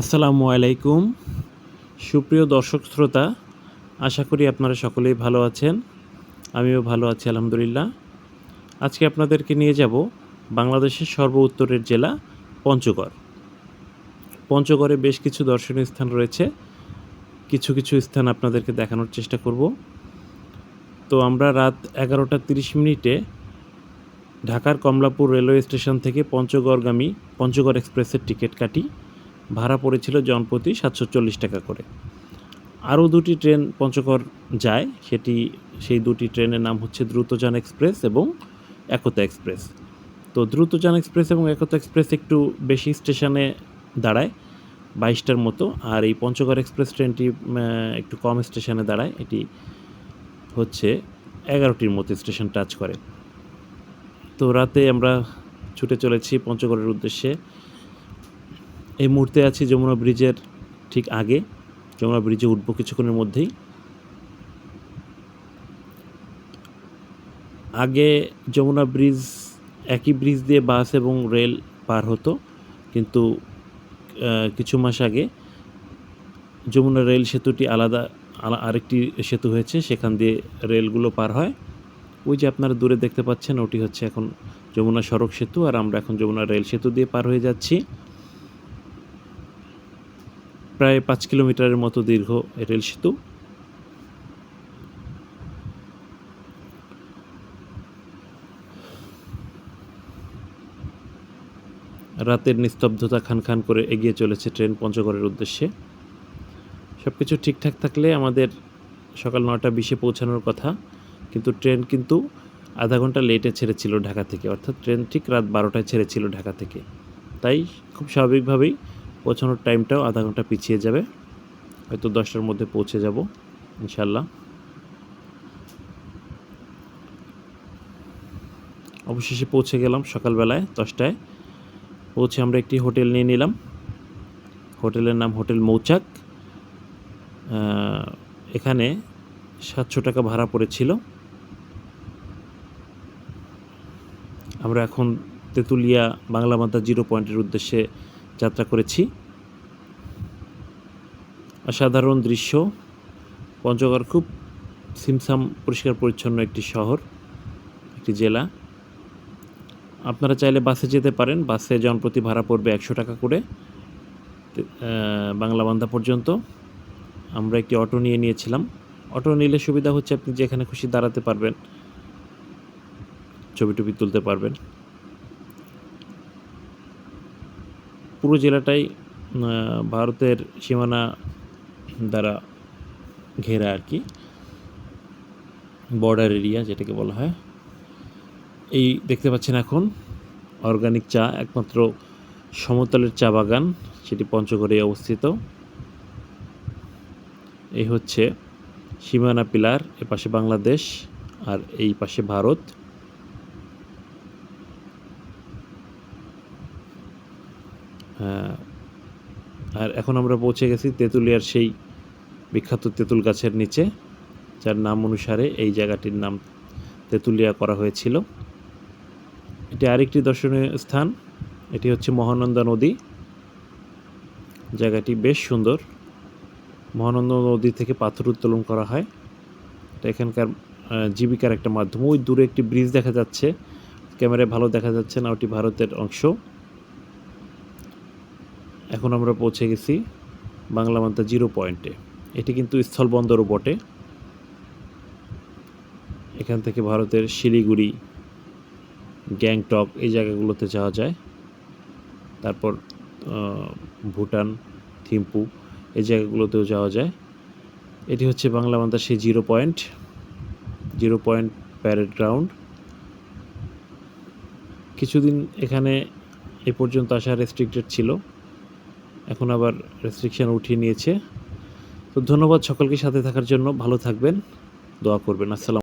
আসসালামু আলাইকুম। সুপ্রিয় দর্শক শ্রোতা, আশা করি আপনারা সকলেই ভালো আছেন। আমিও ভালো আছি, আলহামদুলিল্লাহ। আজকে আপনাদেরকে নিয়ে যাব বাংলাদেশের সর্ব উত্তরের জেলা পঞ্চগড়। পঞ্চগড়ে বেশ কিছু দর্শনীয় স্থান রয়েছে। কিছু কিছু স্থান আপনাদেরকে দেখানোর চেষ্টা করব। তো আমরা রাত এগারোটা তিরিশ মিনিটে ঢাকার কমলাপুর রেলওয়ে স্টেশন থেকে পঞ্চগড়গামী পঞ্চগড় এক্সপ্রেসের টিকিট কাটি। ভাড়া পড়েছিল জনপ্রতি সাতশো চল্লিশ টাকা করে। আরও দুটি ট্রেন পঞ্চগড় যায়, সেটি, সেই দুটি ট্রেনের নাম হচ্ছে দ্রুতযান এক্সপ্রেস এবং একতা এক্সপ্রেস। তো দ্রুতযান এক্সপ্রেস এবং একতা এক্সপ্রেস একটু বেশি স্টেশনে দাঁড়ায়, বাইশটার মতো, আর এই পঞ্চগড় এক্সপ্রেস ট্রেনটি একটু কম স্টেশনে দাঁড়ায়, এটি হচ্ছে এগারোটির মতো স্টেশন টাচ করে। তো রাতে আমরা ছুটে চলেছি পঞ্চগড়ের উদ্দেশ্যে। এই মুহূর্তে আছি যমুনা ব্রিজের ঠিক আগে। যমুনা ব্রিজে উঠবো কিছুক্ষণের মধ্যেই। আগে যমুনা ব্রিজ একই ব্রিজ দিয়ে বাস এবং রেল পার হতো, কিন্তু কিছু মাস আগে যমুনা রেল সেতুটি আলাদা, আলা- আরেকটি সেতু হয়েছে, সেখান দিয়ে রেলগুলো পার হয়। ওই যে আপনারা দূরে দেখতে পাচ্ছেন, ওটি হচ্ছে এখন যমুনা সড়ক সেতু, আর আমরা এখন যমুনা রেল সেতু দিয়ে পার হয়ে যাচ্ছি। প্রায় পাঁচ কিলোমিটারের মতো দীর্ঘ রেল সেতু। রাতের নিস্তব্ধতা খান খান করে এগিয়ে চলেছে ট্রেন পঞ্চগড়ের উদ্দেশ্যে। সব কিছু ঠিকঠাক থাকলে আমাদের সকাল নটা বিশে পৌঁছানোর কথা, কিন্তু ট্রেন কিন্তু আধা ঘণ্টা লেটে ছেড়েছিল ঢাকা থেকে, অর্থাৎ ট্রেন ঠিক রাত বারোটায় ছেড়েছিল ঢাকা থেকে। তাই খুব স্বাভাবিকভাবেই পৌঁছানোর টাইমটাও আধা ঘণ্টা পিছিয়ে যাবে। হয়তো দশটার মধ্যে পৌঁছে যাব ইনশাল্লাহ অবশেষে পৌঁছে গেলাম সকালবেলায় দশটায়। পৌঁছে আমরা একটি হোটেল নিয়ে নিলাম। হোটেলের নাম হোটেল মৌচাক। এখানে সাতশো টাকা ভাড়া পড়েছিল। আমরা এখন তেঁতুলিয়া বাংলা মাতা জিরো পয়েন্টের উদ্দেশ্যে যাত্রা করেছি। অসাধারণ দৃশ্য। পঞ্চগড় খুব সিমসাম পরিষ্কার পরিচ্ছন্ন একটি শহর একটি জেলা। আপনারা চাইলে বাসে যেতে পারেন। বাসে জনপ্রতি ভাড়া পড়বে একশো টাকা করে তে- আহ, বাংলা বান্ধা পর্যন্ত। আমরা একটি অটো নিয়ে নিয়েছিলাম। অটো নিলে সুবিধা হচ্ছে আপনি যেখানে খুশি দাঁড়াতে পারবেন ছবি টবি তুলতে পারবেন। পুরো জেলাটাই ভারতের সীমানা দ্বারা ঘেরা আর কি। বর্ডার এরিয়া যেটাকে বলা হয়। এই দেখতে পাচ্ছেন এখন অর্গানিক চা, একমাত্র সমতলের চা বাগান সেটি পঞ্চগড়ে অবস্থিত। এই হচ্ছে সীমানা পিলার এ পাশে বাংলাদেশ আর এই পাশে ভারত। আর এখন আমরা পৌঁছে গেছি তেঁতুলিয়ার সেই বিখ্যাত তেঁতুল গাছের নিচে, যার নাম অনুসারে এই জায়গাটির নাম তেঁতুলিয়া করা হয়েছিল। এটি আরেকটি দর্শনীয় স্থান, এটি হচ্ছে মহানন্দা নদী। জায়গাটি বেশ সুন্দর। মহানন্দা নদী থেকে পাথর উত্তোলন করা হয়। এটা এখানকার জীবিকার একটা মাধ্যম। ওই দূরে একটি ব্রিজ দেখা যাচ্ছে। ক্যামেরায় ভালো দেখা যাচ্ছে না, ওটি ভারতের অংশ। এখন আমরা পৌঁছে গেছি বাংলা মান্তা জিরো পয়েন্টে। এটি কিন্তু স্থলবন্দরও বটে। এখান থেকে ভারতের শিলিগুড়ি, গ্যাংটক এই জায়গাগুলোতে যাওয়া যায়। তারপর ভুটান, থিম্পু এই জায়গাগুলোতেও যাওয়া যায়। এটি হচ্ছে বাংলা মান্তার সেই zero point. Zero point parade ground. কিছুদিন এখানে এ পর্যন্ত আসা রেস্ট্রিক্টেড ছিল। এখন আবার রেস্ট্রিকশান উঠিয়ে নিয়েছে। তো ধন্যবাদ সকলকে সাথে থাকার জন্য। ভালো থাকবেন। দোয়া করবেন। আসসালাম